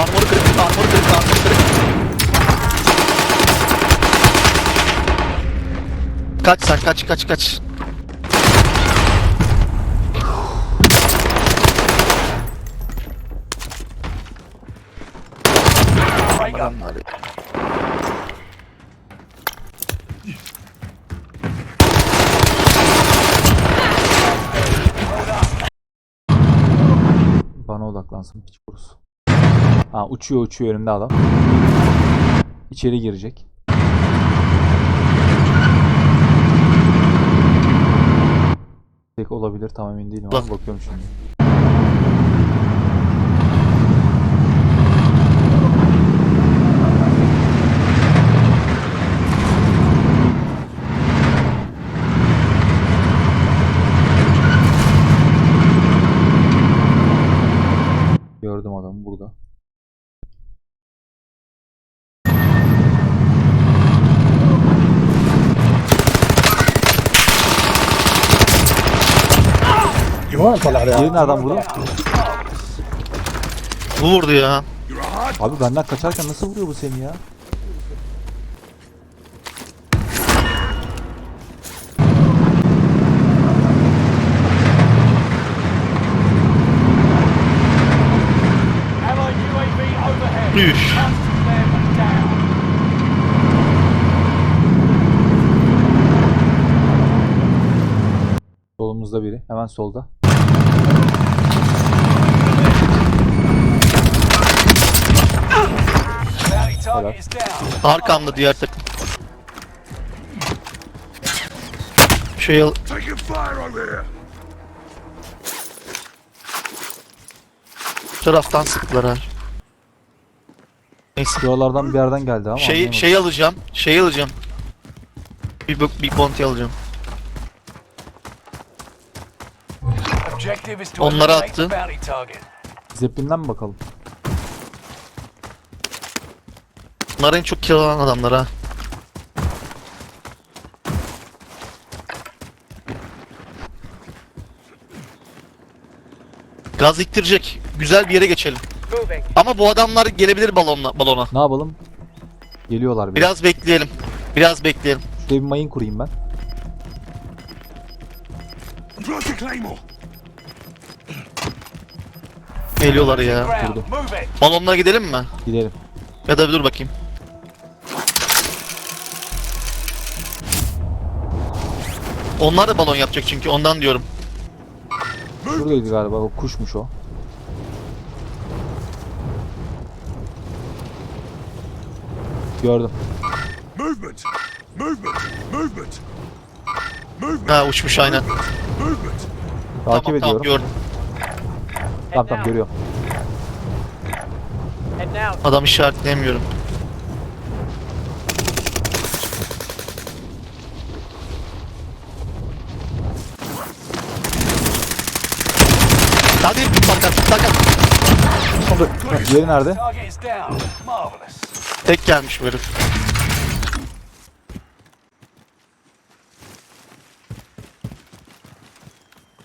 Armoru kırık, armoru kırık, armoru kırık. Kaç sen, kaç, kaç, kaç. Adamlar ya. Bana odaklansın piç kurusu. Ha uçuyor uçuyor önümde adam. İçeri girecek. Tek olabilir tam emin değilim Ulan. bakıyorum şimdi. Gördüm adamı burada. Diğeri nereden vurdu? Bu vurdu ya. Abi benden kaçarken nasıl vuruyor bu seni ya? Üf. Solumuzda biri. Hemen solda. Down. Arkamda diğer takım. Şey over here. Bu taraftan sıktılar ha. Neyse. Şuralardan bir yerden geldi ama Şey, şey alacağım. Şey alacağım. Bir, bir bounty alacağım. Onları attı. Zeppelin'den mi bakalım? Bunlar en çok kill alan adamlar ha. Gaz iktirecek. Güzel bir yere geçelim. Ama bu adamlar gelebilir balonla, balona. Ne yapalım? Geliyorlar biraz. Biraz bekleyelim. Biraz bekleyelim. Şuraya bir mayın kurayım ben. Geliyorlar ya. İt. Balonlara gidelim mi? Gidelim. Ya da bir dur bakayım. Onlar da balon yapacak çünkü ondan diyorum. Şuradaydı galiba. O kuşmuş o. Gördüm. Movement. Movement. Movement. Movement. Ha uçmuş aynen. Movement. Takip tamam, ediyorum. Tamam gördüm. Tamam tamam görüyorum. Adam işaretleyemiyorum. Hadi fakat fakat Yeri nerede? Tek gelmiş bu herif.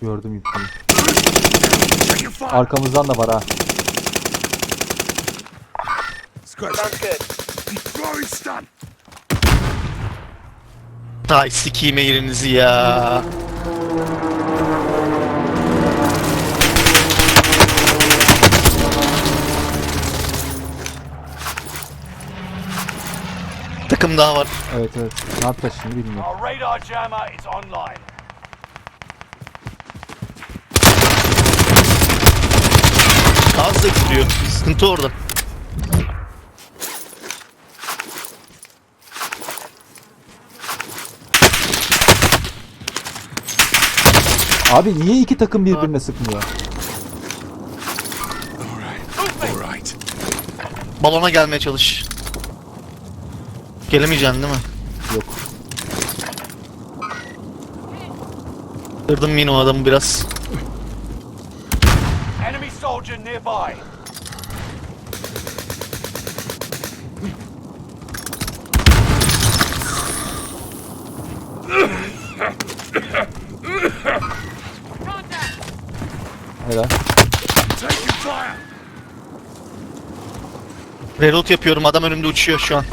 Gördüm fire. Arkamızdan da var ha. Ay sikiyim yerinizi ya. Takım daha var. Evet evet. Ne yapacağız şimdi bilmiyorum. Our radar jammer is online. Gaz da gidiyor. Sıkıntı orada. Abi niye iki takım birbirine sıkmıyor? Balona gelmeye çalış. Gelemeyeceksin değil mi? Yok. Kırdım yine o adamı biraz. Enemy soldier nearby. Helal. Reload yapıyorum adam önümde uçuyor şu an.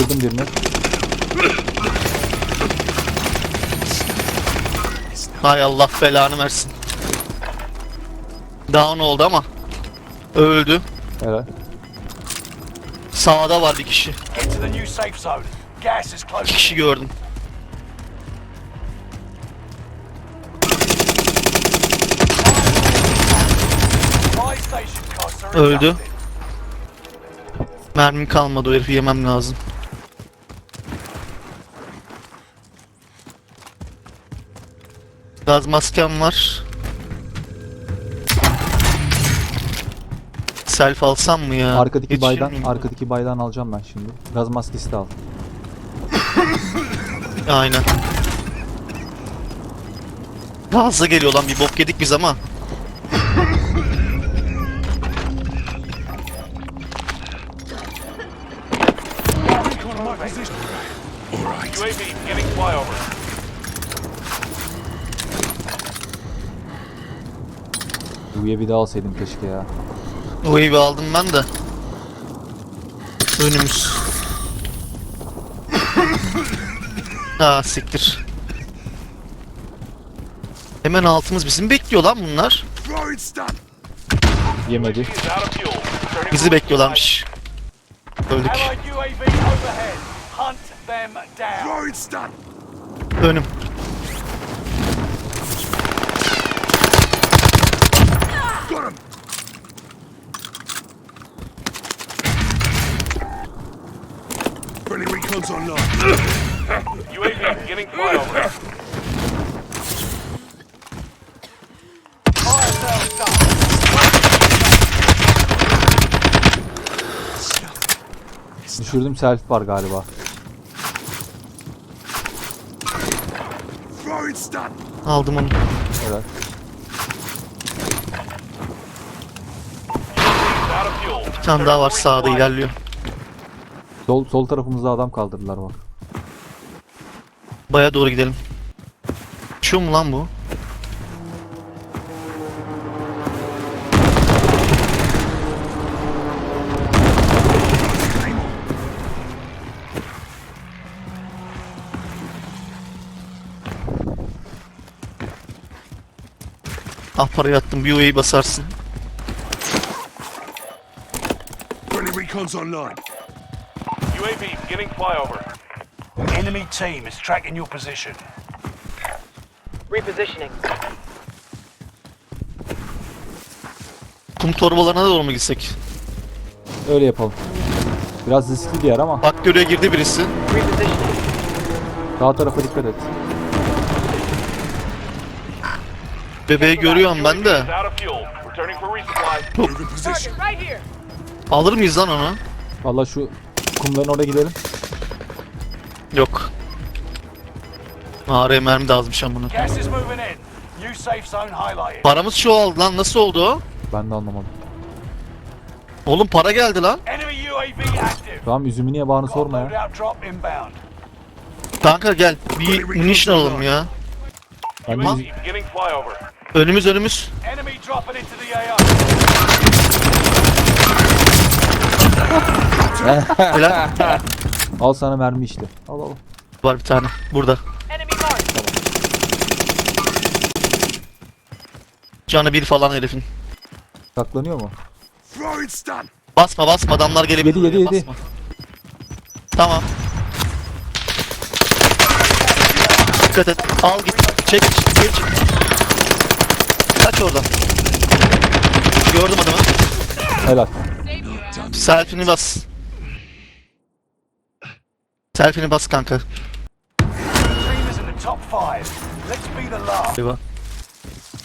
Düşürdüm birini. Hay Allah belanı versin. Down oldu ama. Öldü. Helal. Sağda var bir kişi. İki kişi gördüm. Öldü. Mermim kalmadı o herifi yemem lazım. Gaz maskem var. Self alsam mı ya? Arkadaki Yetişir baydan, miyim? arkadaki baydan alacağım ben şimdi. Gaz maskesi de al. Aynen. Gazla geliyor lan bir bok yedik biz ama. UAV getting flyover. U'ya bir daha alsaydım keşke ya. O evi aldım ben de. Önümüz. Ha siktir. Hemen altımız bizim bekliyor lan bunlar. Yemedi. Bizi bekliyorlarmış. Öldük. Allied Friendly recon's online. UAV getting flyover. Düşürdüm self var galiba. Aldım onu. Evet. Bir tane daha var sağda ilerliyor. Sol, sol tarafımızda adam kaldırdılar bak. Baya doğru gidelim. Uçuyor mu lan bu? Ah parayı attım bir UA'yı basarsın. Friendly recon's online. UAV getting flyover. Enemy team is tracking your position. Repositioning. Kum torbalarına doğru mu gitsek? Öyle yapalım. Biraz riskli bir yer ama Bak görüye girdi birisi. Repositioning. sağ tarafa dikkat et. Bebeği görüyorum ben de. Alır mıyız lan onu? Valla şu kumların oraya gidelim. Yok. Ağrıya mermi de azmış amına. Gas is moving in. New safe zone highlighted. Paramız çoğaldı lan nasıl oldu o? Ben de anlamadım. Oğlum para geldi lan. Enemy UAV active. Tamam üzümü niye bağını sorma ya. Loadout drop inbound. Kanka gel bir munition alalım ya. Ben de UAV üzü- getting flyover. Önümüz önümüz. Enemy dropping into the AO. Helal. Al sana mermi işte. Al al. Var bir tane. Burada. Canı bir falan herifin. Saklanıyor mu? Basma basma adamlar gelebilir. Yedi, yedi, yedi. basma. Tamam. Dikkat et. Al git. Çek. Geç. Kaç oradan. Gördüm adamı. Helal. Selfie'ni bas. Selfie'ni bas kanka. Eyvah.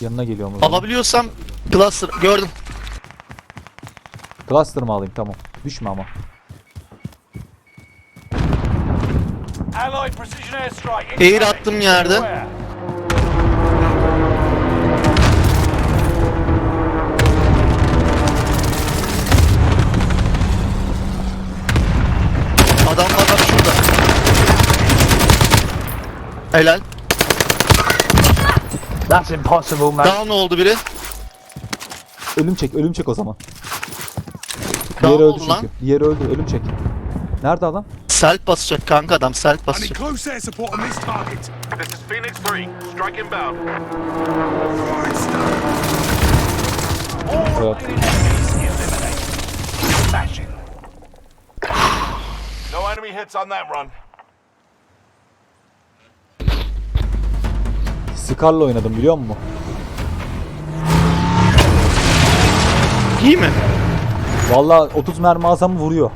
Yanına geliyorum o zaman. Alabiliyorsam cluster gördüm. Cluster mı alayım? Tamam. Düşme ama. Air attım yerde. Helal. That's impossible, man. Down oldu biri. Ölüm çek, ölüm çek o zaman. Diğeri Ne öldü oldu çünkü. lan? Diğeri öldü. Ölüm çek. Nerede adam? Self basacak kanka adam self I need basacak. close air support on this target. This is Phoenix 3. Strike inbound. Throwing stun. Evet. No enemy hits on that run. Scar'la oynadım biliyor musun? İyi mi? Vallahi 30 mermi alsam vuruyor.